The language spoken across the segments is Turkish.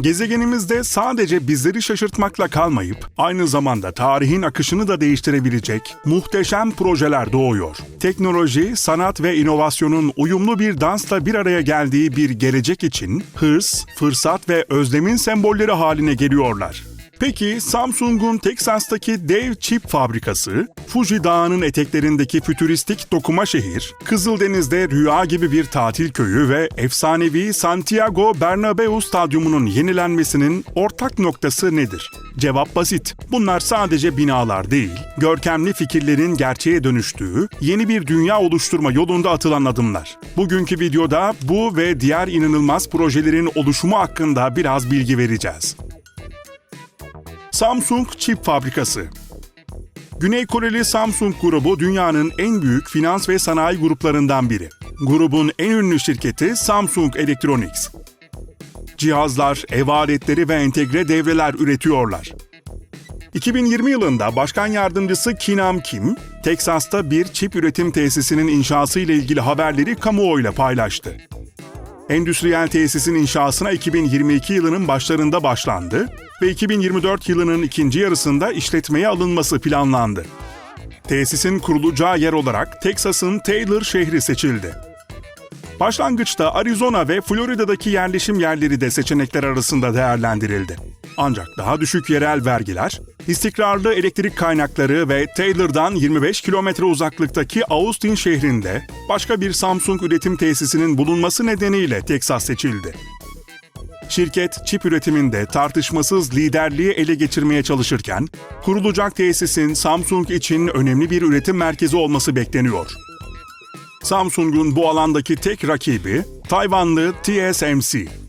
Gezegenimizde sadece bizleri şaşırtmakla kalmayıp aynı zamanda tarihin akışını da değiştirebilecek muhteşem projeler doğuyor. Teknoloji, sanat ve inovasyonun uyumlu bir dansla bir araya geldiği bir gelecek için hırs, fırsat ve özlemin sembolleri haline geliyorlar. Peki Samsung'un Teksas'taki dev çip fabrikası, Fuji Dağı'nın eteklerindeki fütüristik dokuma şehir, Kızıldeniz'de rüya gibi bir tatil köyü ve efsanevi Santiago Bernabeu Stadyumu'nun yenilenmesinin ortak noktası nedir? Cevap basit. Bunlar sadece binalar değil, görkemli fikirlerin gerçeğe dönüştüğü, yeni bir dünya oluşturma yolunda atılan adımlar. Bugünkü videoda bu ve diğer inanılmaz projelerin oluşumu hakkında biraz bilgi vereceğiz. Samsung Çip Fabrikası Güney Koreli Samsung grubu dünyanın en büyük finans ve sanayi gruplarından biri. Grubun en ünlü şirketi Samsung Electronics. Cihazlar, ev aletleri ve entegre devreler üretiyorlar. 2020 yılında Başkan Yardımcısı Kinam Kim, Teksas'ta bir çip üretim tesisinin inşası ile ilgili haberleri kamuoyuyla paylaştı. Endüstriyel tesisin inşasına 2022 yılının başlarında başlandı ve 2024 yılının ikinci yarısında işletmeye alınması planlandı. Tesisin kurulacağı yer olarak Teksas'ın Taylor şehri seçildi. Başlangıçta Arizona ve Florida'daki yerleşim yerleri de seçenekler arasında değerlendirildi. Ancak daha düşük yerel vergiler, istikrarlı elektrik kaynakları ve Taylor'dan 25 kilometre uzaklıktaki Austin şehrinde başka bir Samsung üretim tesisinin bulunması nedeniyle Teksas seçildi. Şirket çip üretiminde tartışmasız liderliği ele geçirmeye çalışırken, kurulacak tesisin Samsung için önemli bir üretim merkezi olması bekleniyor. Samsung'un bu alandaki tek rakibi Tayvanlı TSMC.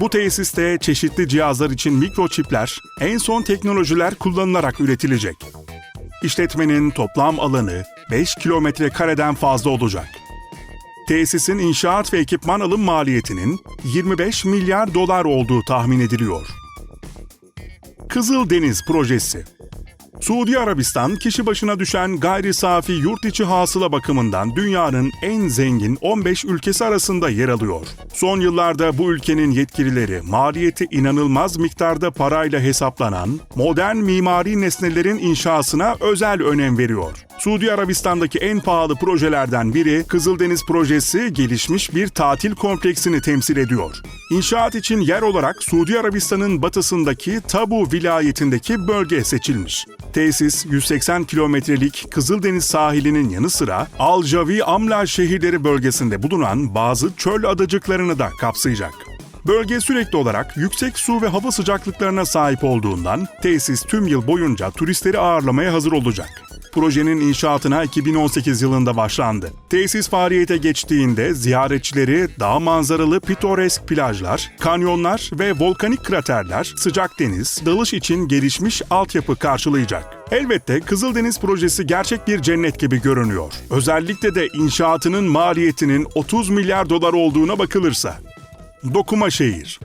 Bu tesiste çeşitli cihazlar için mikroçipler, en son teknolojiler kullanılarak üretilecek. İşletmenin toplam alanı 5 kilometre kareden fazla olacak. Tesisin inşaat ve ekipman alım maliyetinin 25 milyar dolar olduğu tahmin ediliyor. Kızıldeniz Projesi Suudi Arabistan kişi başına düşen gayri safi yurt içi hasıla bakımından dünyanın en zengin 15 ülkesi arasında yer alıyor. Son yıllarda bu ülkenin yetkilileri maliyeti inanılmaz miktarda parayla hesaplanan modern mimari nesnelerin inşasına özel önem veriyor. Suudi Arabistan'daki en pahalı projelerden biri Kızıldeniz Projesi gelişmiş bir tatil kompleksini temsil ediyor. İnşaat için yer olarak Suudi Arabistan'ın batısındaki Tabu vilayetindeki bölge seçilmiş. Tesis 180 kilometrelik Kızıldeniz sahilinin yanı sıra Al-Javi Amla şehirleri bölgesinde bulunan bazı çöl adacıklarını da kapsayacak. Bölge sürekli olarak yüksek su ve hava sıcaklıklarına sahip olduğundan tesis tüm yıl boyunca turistleri ağırlamaya hazır olacak. Projenin inşaatına 2018 yılında başlandı. Tesis faaliyete geçtiğinde ziyaretçileri dağ manzaralı pitoresk plajlar, kanyonlar ve volkanik kraterler, sıcak deniz, dalış için gelişmiş altyapı karşılayacak. Elbette Kızıldeniz projesi gerçek bir cennet gibi görünüyor. Özellikle de inşaatının maliyetinin 30 milyar dolar olduğuna bakılırsa. Dokuma şehir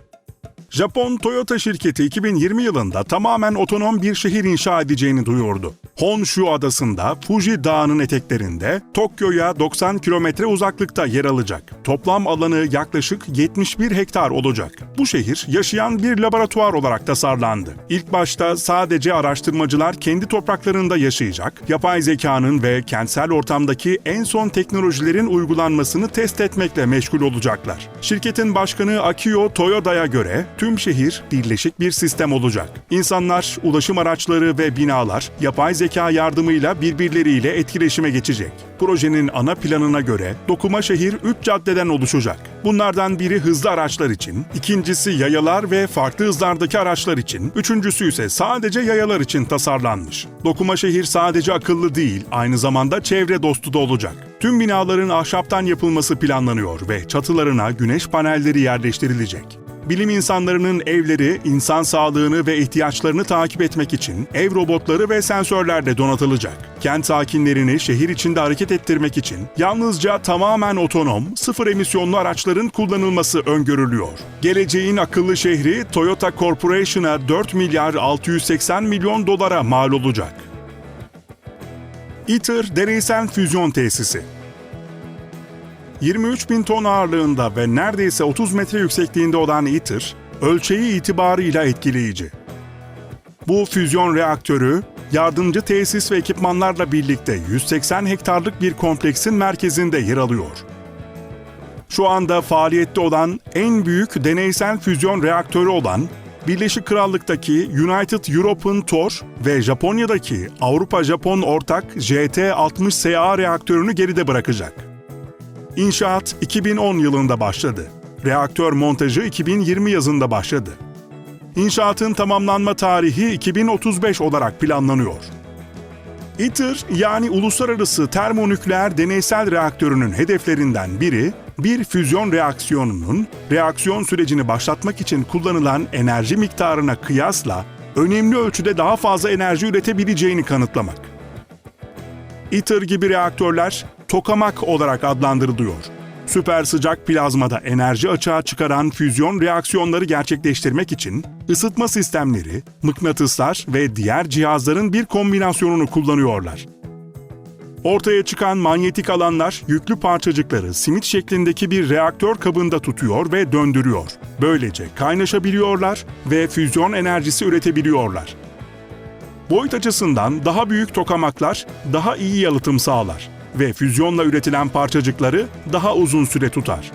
Japon Toyota şirketi 2020 yılında tamamen otonom bir şehir inşa edeceğini duyurdu. Honshu adasında Fuji Dağı'nın eteklerinde Tokyo'ya 90 kilometre uzaklıkta yer alacak. Toplam alanı yaklaşık 71 hektar olacak. Bu şehir yaşayan bir laboratuvar olarak tasarlandı. İlk başta sadece araştırmacılar kendi topraklarında yaşayacak, yapay zekanın ve kentsel ortamdaki en son teknolojilerin uygulanmasını test etmekle meşgul olacaklar. Şirketin başkanı Akio Toyoda'ya göre tüm şehir birleşik bir sistem olacak. İnsanlar, ulaşım araçları ve binalar yapay zeka yardımıyla birbirleriyle etkileşime geçecek. Projenin ana planına göre dokuma şehir 3 caddeden oluşacak. Bunlardan biri hızlı araçlar için, ikincisi yayalar ve farklı hızlardaki araçlar için, üçüncüsü ise sadece yayalar için tasarlanmış. Dokuma şehir sadece akıllı değil, aynı zamanda çevre dostu da olacak. Tüm binaların ahşaptan yapılması planlanıyor ve çatılarına güneş panelleri yerleştirilecek. Bilim insanlarının evleri, insan sağlığını ve ihtiyaçlarını takip etmek için ev robotları ve sensörlerle donatılacak. Kent sakinlerini şehir içinde hareket ettirmek için yalnızca tamamen otonom, sıfır emisyonlu araçların kullanılması öngörülüyor. Geleceğin akıllı şehri Toyota Corporation'a 4 milyar 680 milyon dolara mal olacak. ITER Deneysel Füzyon Tesisi 23 bin ton ağırlığında ve neredeyse 30 metre yüksekliğinde olan ITER, ölçeği itibarıyla etkileyici. Bu füzyon reaktörü, yardımcı tesis ve ekipmanlarla birlikte 180 hektarlık bir kompleksin merkezinde yer alıyor. Şu anda faaliyette olan en büyük deneysel füzyon reaktörü olan Birleşik Krallık'taki United European Tor ve Japonya'daki Avrupa-Japon ortak JT-60SA reaktörünü geride bırakacak. İnşaat 2010 yılında başladı. Reaktör montajı 2020 yazında başladı. İnşaatın tamamlanma tarihi 2035 olarak planlanıyor. ITER yani Uluslararası Termonükleer Deneysel Reaktörü'nün hedeflerinden biri, bir füzyon reaksiyonunun reaksiyon sürecini başlatmak için kullanılan enerji miktarına kıyasla önemli ölçüde daha fazla enerji üretebileceğini kanıtlamak. ITER gibi reaktörler tokamak olarak adlandırılıyor. Süper sıcak plazmada enerji açığa çıkaran füzyon reaksiyonları gerçekleştirmek için ısıtma sistemleri, mıknatıslar ve diğer cihazların bir kombinasyonunu kullanıyorlar. Ortaya çıkan manyetik alanlar yüklü parçacıkları simit şeklindeki bir reaktör kabında tutuyor ve döndürüyor. Böylece kaynaşabiliyorlar ve füzyon enerjisi üretebiliyorlar. Boyut açısından daha büyük tokamaklar daha iyi yalıtım sağlar ve füzyonla üretilen parçacıkları daha uzun süre tutar.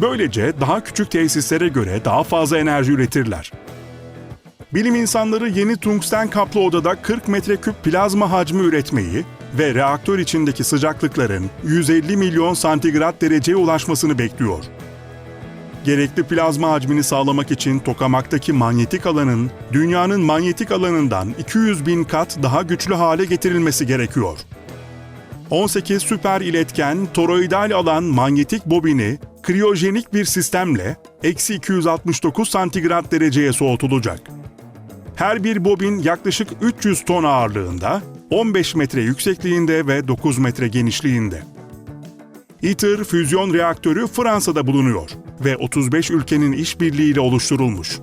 Böylece daha küçük tesislere göre daha fazla enerji üretirler. Bilim insanları yeni tungsten kaplı odada 40 metreküp plazma hacmi üretmeyi ve reaktör içindeki sıcaklıkların 150 milyon santigrat dereceye ulaşmasını bekliyor. Gerekli plazma hacmini sağlamak için tokamaktaki manyetik alanın dünyanın manyetik alanından 200 bin kat daha güçlü hale getirilmesi gerekiyor. 18 süper iletken toroidal alan manyetik bobini kriyojenik bir sistemle eksi 269 santigrat dereceye soğutulacak. Her bir bobin yaklaşık 300 ton ağırlığında, 15 metre yüksekliğinde ve 9 metre genişliğinde. ITER füzyon reaktörü Fransa'da bulunuyor ve 35 ülkenin işbirliğiyle oluşturulmuş.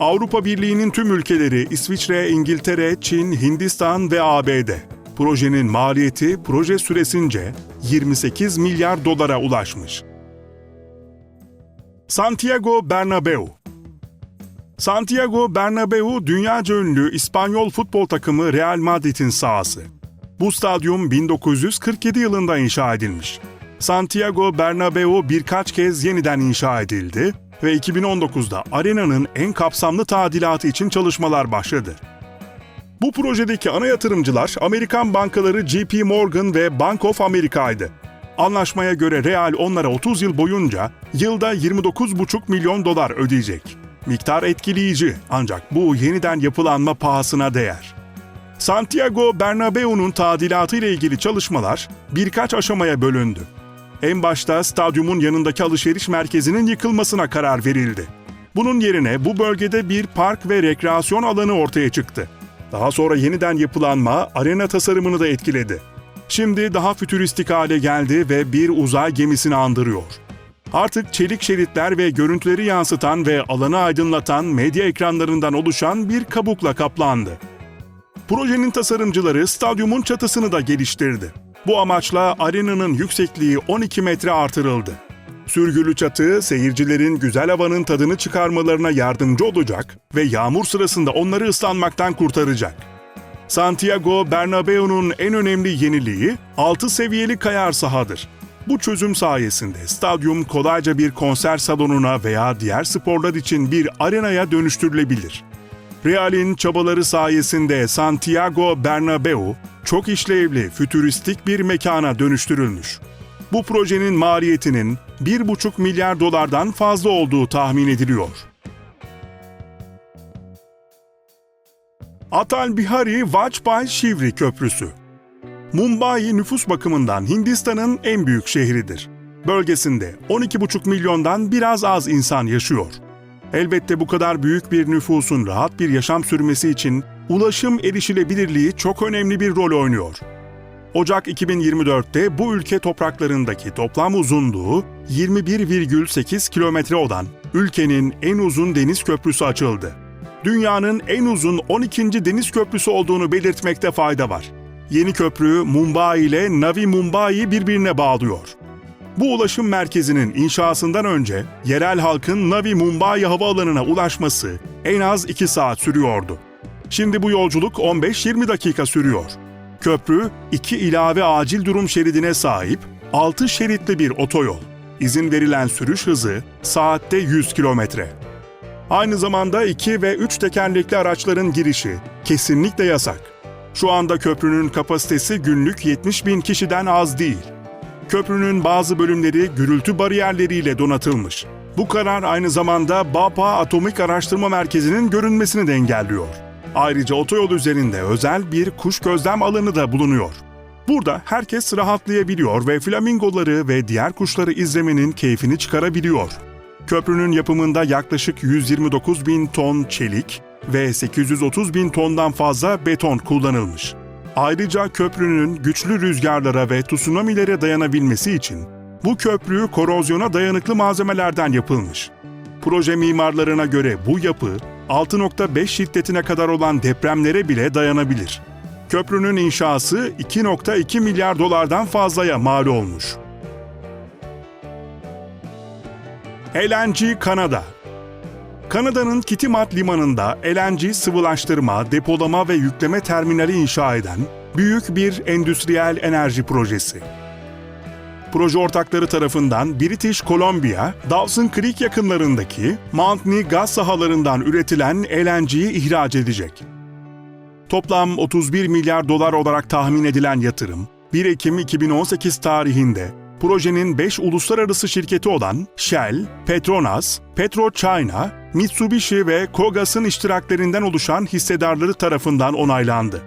Avrupa Birliği'nin tüm ülkeleri İsviçre, İngiltere, Çin, Hindistan ve ABD. Projenin maliyeti proje süresince 28 milyar dolara ulaşmış. Santiago Bernabeu Santiago Bernabeu dünyaca ünlü İspanyol futbol takımı Real Madrid'in sahası. Bu stadyum 1947 yılında inşa edilmiş. Santiago Bernabeu birkaç kez yeniden inşa edildi ve 2019'da arenanın en kapsamlı tadilatı için çalışmalar başladı. Bu projedeki ana yatırımcılar Amerikan bankaları JP Morgan ve Bank of America'ydı. Anlaşmaya göre Real onlara 30 yıl boyunca yılda 29,5 milyon dolar ödeyecek. Miktar etkileyici ancak bu yeniden yapılanma pahasına değer. Santiago Bernabeu'nun tadilatı ile ilgili çalışmalar birkaç aşamaya bölündü. En başta stadyumun yanındaki alışveriş merkezinin yıkılmasına karar verildi. Bunun yerine bu bölgede bir park ve rekreasyon alanı ortaya çıktı. Daha sonra yeniden yapılanma arena tasarımını da etkiledi. Şimdi daha fütüristik hale geldi ve bir uzay gemisini andırıyor. Artık çelik şeritler ve görüntüleri yansıtan ve alanı aydınlatan medya ekranlarından oluşan bir kabukla kaplandı. Projenin tasarımcıları stadyumun çatısını da geliştirdi. Bu amaçla arenanın yüksekliği 12 metre artırıldı. Sürgülü çatı seyircilerin güzel havanın tadını çıkarmalarına yardımcı olacak ve yağmur sırasında onları ıslanmaktan kurtaracak. Santiago Bernabeu'nun en önemli yeniliği 6 seviyeli kayar sahadır. Bu çözüm sayesinde stadyum kolayca bir konser salonuna veya diğer sporlar için bir arenaya dönüştürülebilir. Real'in çabaları sayesinde Santiago Bernabeu çok işlevli, fütüristik bir mekana dönüştürülmüş. Bu projenin maliyetinin 1,5 milyar dolardan fazla olduğu tahmin ediliyor. Atal Bihari Vajpayee Shivri Köprüsü Mumbai nüfus bakımından Hindistan'ın en büyük şehridir. Bölgesinde 12,5 milyondan biraz az insan yaşıyor. Elbette bu kadar büyük bir nüfusun rahat bir yaşam sürmesi için ulaşım erişilebilirliği çok önemli bir rol oynuyor. Ocak 2024'te bu ülke topraklarındaki toplam uzunluğu 21,8 kilometre olan ülkenin en uzun deniz köprüsü açıldı. Dünyanın en uzun 12. deniz köprüsü olduğunu belirtmekte fayda var. Yeni köprü Mumbai ile Navi Mumbai'yi birbirine bağlıyor. Bu ulaşım merkezinin inşasından önce yerel halkın Navi Mumbai havaalanına ulaşması en az 2 saat sürüyordu. Şimdi bu yolculuk 15-20 dakika sürüyor. Köprü iki ilave acil durum şeridine sahip 6 şeritli bir otoyol. İzin verilen sürüş hızı saatte 100 kilometre. Aynı zamanda 2 ve 3 tekerlekli araçların girişi kesinlikle yasak. Şu anda köprünün kapasitesi günlük 70 bin kişiden az değil. Köprünün bazı bölümleri gürültü bariyerleriyle donatılmış. Bu karar aynı zamanda BAPA Atomik Araştırma Merkezi'nin görünmesini de engelliyor. Ayrıca otoyol üzerinde özel bir kuş gözlem alanı da bulunuyor. Burada herkes rahatlayabiliyor ve flamingoları ve diğer kuşları izlemenin keyfini çıkarabiliyor. Köprünün yapımında yaklaşık 129 bin ton çelik ve 830 bin tondan fazla beton kullanılmış. Ayrıca köprünün güçlü rüzgarlara ve tsunamilere dayanabilmesi için bu köprü korozyona dayanıklı malzemelerden yapılmış. Proje mimarlarına göre bu yapı 6.5 şiddetine kadar olan depremlere bile dayanabilir. Köprünün inşası 2.2 milyar dolardan fazlaya mal olmuş. LNG Kanada Kanada'nın Kitimat Limanı'nda LNG sıvılaştırma, depolama ve yükleme terminali inşa eden büyük bir endüstriyel enerji projesi. Proje ortakları tarafından British Columbia, Dawson Creek yakınlarındaki Montney gaz sahalarından üretilen LNG'yi ihraç edecek. Toplam 31 milyar dolar olarak tahmin edilen yatırım, 1 Ekim 2018 tarihinde projenin 5 uluslararası şirketi olan Shell, Petronas, PetroChina, Mitsubishi ve Kogas'ın iştiraklerinden oluşan hissedarları tarafından onaylandı.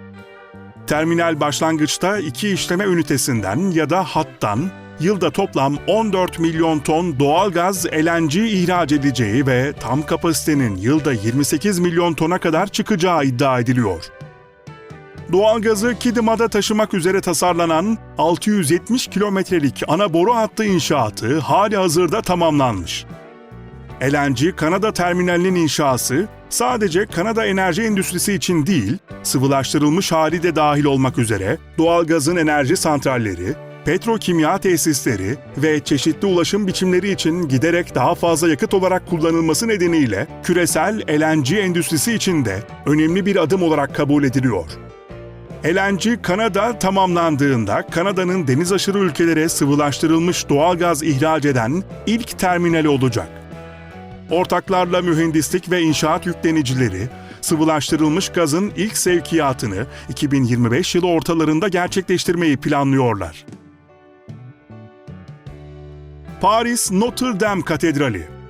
Terminal başlangıçta iki işleme ünitesinden ya da hattan yılda toplam 14 milyon ton doğalgaz LNG ihraç edeceği ve tam kapasitenin yılda 28 milyon tona kadar çıkacağı iddia ediliyor. Doğalgazı Kidima'da taşımak üzere tasarlanan 670 kilometrelik ana boru hattı inşaatı hali hazırda tamamlanmış. LNG Kanada terminalinin inşası sadece Kanada enerji endüstrisi için değil, sıvılaştırılmış hali de dahil olmak üzere doğalgazın enerji santralleri, petrokimya tesisleri ve çeşitli ulaşım biçimleri için giderek daha fazla yakıt olarak kullanılması nedeniyle küresel LNG endüstrisi için de önemli bir adım olarak kabul ediliyor. LNG Kanada tamamlandığında Kanada'nın deniz aşırı ülkelere sıvılaştırılmış doğalgaz ihraç eden ilk terminali olacak. Ortaklarla mühendislik ve inşaat yüklenicileri, sıvılaştırılmış gazın ilk sevkiyatını 2025 yılı ortalarında gerçekleştirmeyi planlıyorlar. Paris Notre Dame Katedrali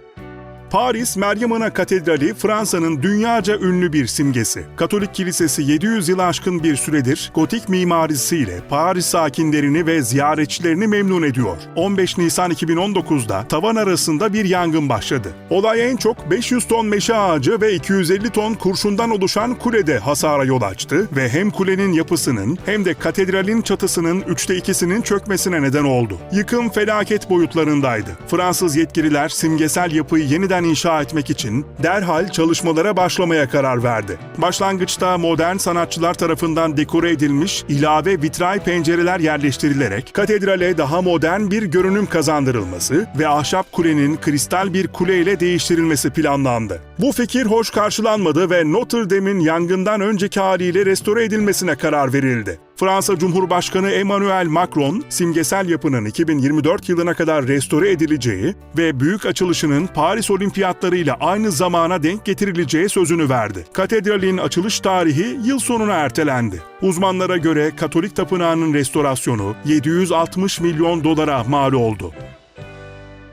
Paris Meryem Ana Katedrali Fransa'nın dünyaca ünlü bir simgesi. Katolik Kilisesi 700 yıl aşkın bir süredir gotik mimarisiyle Paris sakinlerini ve ziyaretçilerini memnun ediyor. 15 Nisan 2019'da tavan arasında bir yangın başladı. Olay en çok 500 ton meşe ağacı ve 250 ton kurşundan oluşan kulede hasara yol açtı ve hem kulenin yapısının hem de katedralin çatısının üçte ikisinin çökmesine neden oldu. Yıkım felaket boyutlarındaydı. Fransız yetkililer simgesel yapıyı yeniden inşa etmek için derhal çalışmalara başlamaya karar verdi. Başlangıçta modern sanatçılar tarafından dekore edilmiş ilave vitray pencereler yerleştirilerek katedrale daha modern bir görünüm kazandırılması ve ahşap kulenin kristal bir kule ile değiştirilmesi planlandı. Bu fikir hoş karşılanmadı ve Notre Dame'in yangından önceki haliyle restore edilmesine karar verildi. Fransa Cumhurbaşkanı Emmanuel Macron, simgesel yapının 2024 yılına kadar restore edileceği ve büyük açılışının Paris Olimpiyatları ile aynı zamana denk getirileceği sözünü verdi. Katedralin açılış tarihi yıl sonuna ertelendi. Uzmanlara göre Katolik Tapınağı'nın restorasyonu 760 milyon dolara mal oldu.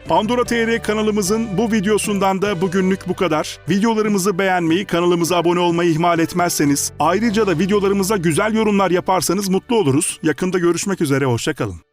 Pandora TR kanalımızın bu videosundan da bugünlük bu kadar. Videolarımızı beğenmeyi, kanalımıza abone olmayı ihmal etmezseniz, ayrıca da videolarımıza güzel yorumlar yaparsanız mutlu oluruz. Yakında görüşmek üzere, hoşçakalın.